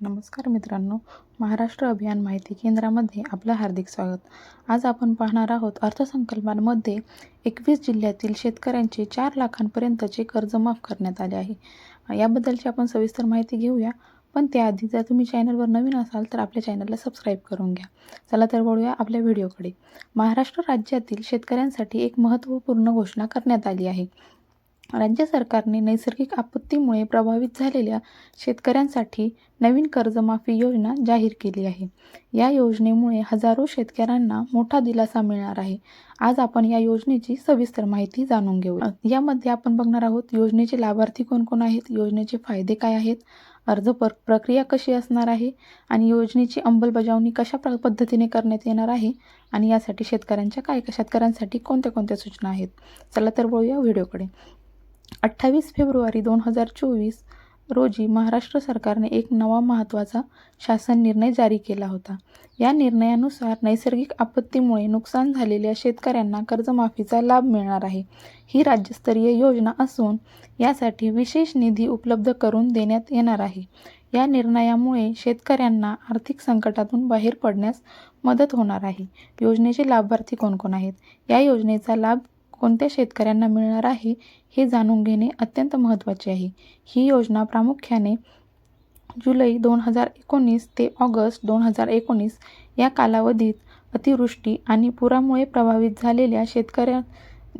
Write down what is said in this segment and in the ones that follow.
नमस्कार मित्रांनो महाराष्ट्र अभियान माहिती केंद्रामध्ये आपलं हार्दिक स्वागत. आज आपण पाहणार आहोत अर्थसंकल्पांमध्ये एकवीस जिल्ह्यातील शेतकऱ्यांचे चार लाखांपर्यंतचे कर्ज माफ करण्यात आले आहे. याबद्दलची आपण सविस्तर माहिती घेऊया पण त्याआधी जर तुम्ही चॅनलवर नवीन असाल तर आपल्या चॅनलला सबस्क्राईब करून घ्या. चला तर वळूया आपल्या व्हिडिओकडे. महाराष्ट्र राज्यातील शेतकऱ्यांसाठी एक महत्त्वपूर्ण घोषणा करण्यात आली आहे. राज्य सरकारने नैसर्गिक आपत्तीमुळे प्रभावित झालेल्या शेतकऱ्यांसाठी नवीन कर्जमाफी योजना जाहीर केली आहे. या योजनेमुळे हजारो शेतकऱ्यांना मोठा दिलासा मिळणार आहे. आज आपण या योजनेची सविस्तर माहिती जाणून घेऊ. यामध्ये आपण बघणार आहोत योजनेचे लाभार्थी कोण कोण आहेत योजनेचे फायदे काय आहेत अर्ज पर प्रक्रिया कशी असणार आहे आणि योजनेची अंमलबजावणी कशा प्र पद्धतीने करण्यात येणार आहे आणि यासाठी शेतकऱ्यांच्या काय शेतकऱ्यांसाठी कोणत्या कोणत्या सूचना आहेत. चला तर बोलूया व्हिडिओकडे. अठ्ठावीस फेब्रुवारी दोन हजार चोवीस रोजी महाराष्ट्र सरकारने एक नवा महत्त्वाचा शासन निर्णय जारी केला होता. या निर्णयानुसार नैसर्गिक आपत्तीमुळे नुकसान झालेल्या शेतकऱ्यांना कर्जमाफीचा लाभ मिळणार आहे. ही राज्यस्तरीय योजना असून यासाठी विशेष निधी उपलब्ध करून देण्यात येणार आहे. या निर्णयामुळे शेतकऱ्यांना आर्थिक संकटातून बाहेर पडण्यास मदत होणार आहे. योजनेचे लाभार्थी कोण कोण आहेत? या योजनेचा लाभ कोणत्या शेतकऱ्यांना मिळणार आहे हे जाणून घेणे अत्यंत महत्त्वाचे आहे. ही योजना प्रामुख्याने जुलै दोन हजार एकोणीस ते ऑगस्ट दोन हजार एकोणीस या कालावधीत अतिवृष्टी आणि पुरामुळे प्रभावित झालेल्या शेतकऱ्या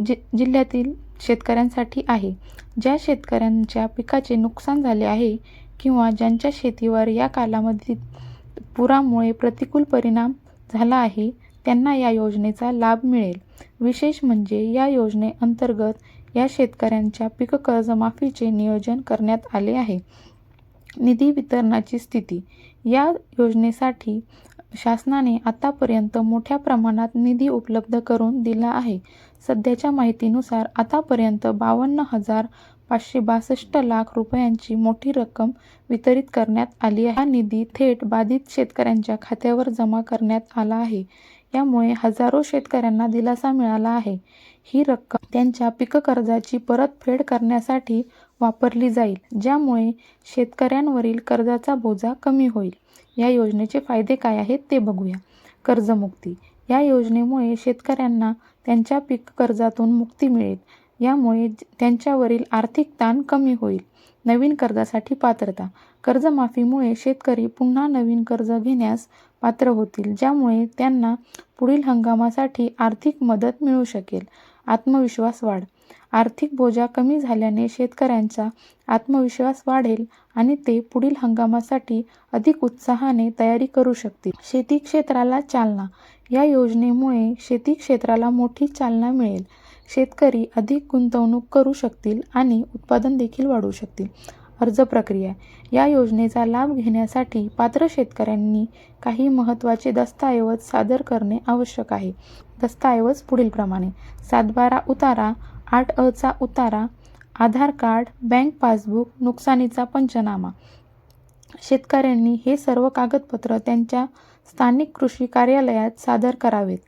जि जिल्ह्यातील शेतकऱ्यांसाठी आहे. ज्या शेतकऱ्यांच्या पिकाचे नुकसान झाले आहे किंवा ज्यांच्या शेतीवर या कालावधीत पुरामुळे प्रतिकूल परिणाम झाला आहे त्यांना या योजनेचा लाभ मिळेल. विशेष म्हणजे या योजनेअंतर्गत या शेतकऱ्यांच्या पीक कर्जमाफीचे नियोजन करण्यात आले आहे. निधी वितरणाची स्थिती. या योजनेसाठी शासनाने आतापर्यंत मोठ्या प्रमाणात निधी उपलब्ध करून दिला आहे. सध्याच्या माहितीनुसार आतापर्यंत बावन्न हजार पाचशे बासष्ट लाख रुपयांची मोठी रक्कम वितरित करण्यात आली आहे. हा निधी थेट बाधित शेतकऱ्यांच्या खात्यावर जमा करण्यात आला आहे. त्यामुळे हजारो शेतकऱ्यांना दिलासा मिळाला आहे. ही रक्कम त्यांच्या पीक कर्जाची परतफेड करण्यासाठी वापरली जाईल ज्यामुळे शेतकऱ्यांवरील कर्जाचा बोजा कमी होईल. या योजनेचे फायदे काय आहेत ते बघूया. कर्जमुक्ती. या योजनेमुळे शेतकऱ्यांना त्यांच्या पीक कर्जातून मुक्ती मिळेल. यामुळे त्यांच्यावरील आर्थिक ताण कमी होईल. नवीन कर्जासाठी पात्रता. कर्जमाफीमुळे शेतकरी पुन्हा नवीन कर्ज घेण्यास पात्र होतील ज्यामुळे त्यांना पुढील हंगामासाठी आर्थिक मदत मिळू शकेल. आत्मविश्वास वाढ. आर्थिक बोजा कमी झाल्याने शेतकऱ्यांचा आत्मविश्वास वाढेल आणि ते पुढील हंगामासाठी अधिक उत्साहाने तयारी करू शकतील. शेती क्षेत्राला चालना. या योजनेमुळे शेती क्षेत्राला मोठी चालना मिळेल. शेतकरी अधिक गुंतवणूक करू शकतील आणि उत्पादन देखील वाढवू शकतील. अर्ज प्रक्रिया. या योजनेचा लाभ घेण्यासाठी पात्र शेतकऱ्यांनी काही महत्त्वाचे दस्तऐवज सादर करणे आवश्यक आहे. दस्तऐवज पुढीलप्रमाणे सातबारा उतारा आठ अचा उतारा आधार कार्ड बँक पासबुक नुकसानीचा पंचनामा. शेतकऱ्यांनी हे सर्व कागदपत्र त्यांच्या स्थानिक कृषी कार्यालयात सादर करावेत.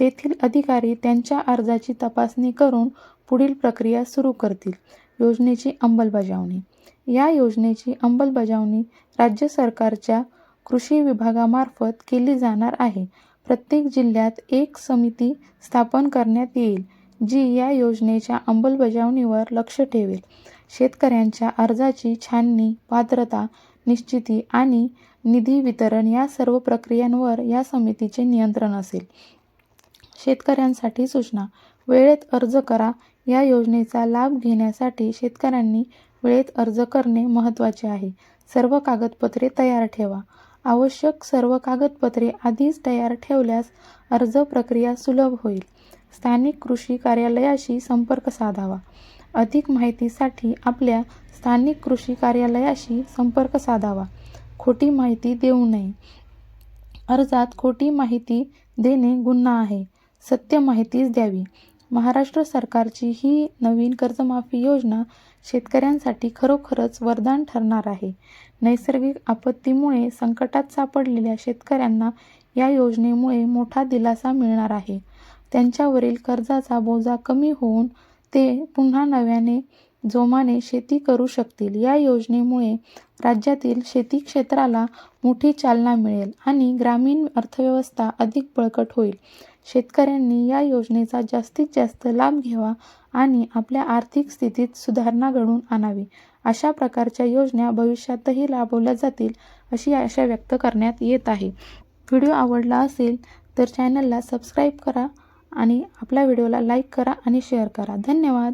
तेथील अधिकारी त्यांच्या अर्जाची तपासणी करून पुढील प्रक्रिया सुरू करतील. योजनेची अंमलबजावणी. या योजनेची अंमलबजावणी राज्य सरकारच्या कृषी विभागामार्फत केली जाणार आहे. प्रत्येक जिल्ह्यात एक समिती स्थापन करण्यात येईल जी या योजनेच्या अंमलबजावणीवर लक्ष ठेवेल. शेतकऱ्यांच्या अर्जाची छाननी पात्रता निश्चिती आणि निधी वितरण या सर्व प्रक्रियांवर या समितीचे नियंत्रण असेल. शेतकऱ्यांसाठी सूचना. वेळेत अर्ज करा. या योजनेचा लाभ घेण्यासाठी शेतकऱ्यांनी वेळेत अर्ज करणे महत्त्वाचे आहे. सर्व कागदपत्रे तयार ठेवा. आवश्यक सर्व कागदपत्रे आधीच तयार ठेवल्यास अर्ज प्रक्रिया सुलभ होईल. स्थानिक कृषी कार्यालयाशी संपर्क साधावा. अधिक माहितीसाठी आपल्या स्थानिक कृषी कार्यालयाशी संपर्क साधावा. खोटी माहिती देऊ नये. अर्जात खोटी माहिती देणे गुन्हा आहे. सत्य माहितीच द्यावी. महाराष्ट्र सरकारची ही नवीन कर्जमाफी योजना शेतकऱ्यांसाठी खरोखरच वरदान ठरणार आहे. नैसर्गिक आपत्तीमुळे संकटात सापडलेल्या शेतकऱ्यांना या योजनेमुळे मोठा दिलासा मिळणार आहे. त्यांच्यावरील कर्जाचा बोजा कमी होऊन ते पुन्हा नव्याने जोमाने शेती करू शकतील. या योजनेमुळे राज्यातील शेती क्षेत्राला मोठी चालना मिळेल आणि ग्रामीण अर्थव्यवस्था अधिक बळकट होईल. शेतकऱ्यांनी या योजनेचा जास्तीत जास्त लाभ घ्यावा आणि आपल्या आर्थिक स्थितीत सुधारणा घडवून आणावी. अशा प्रकारच्या योजना भविष्यातही राबवल्या जातील अशी आशा व्यक्त करण्यात येत आहे. व्हिडिओ आवडला असेल तर चॅनलला सबस्क्राईब करा आणि आपल्या व्हिडिओला लाईक करा आणि शेअर करा. धन्यवाद.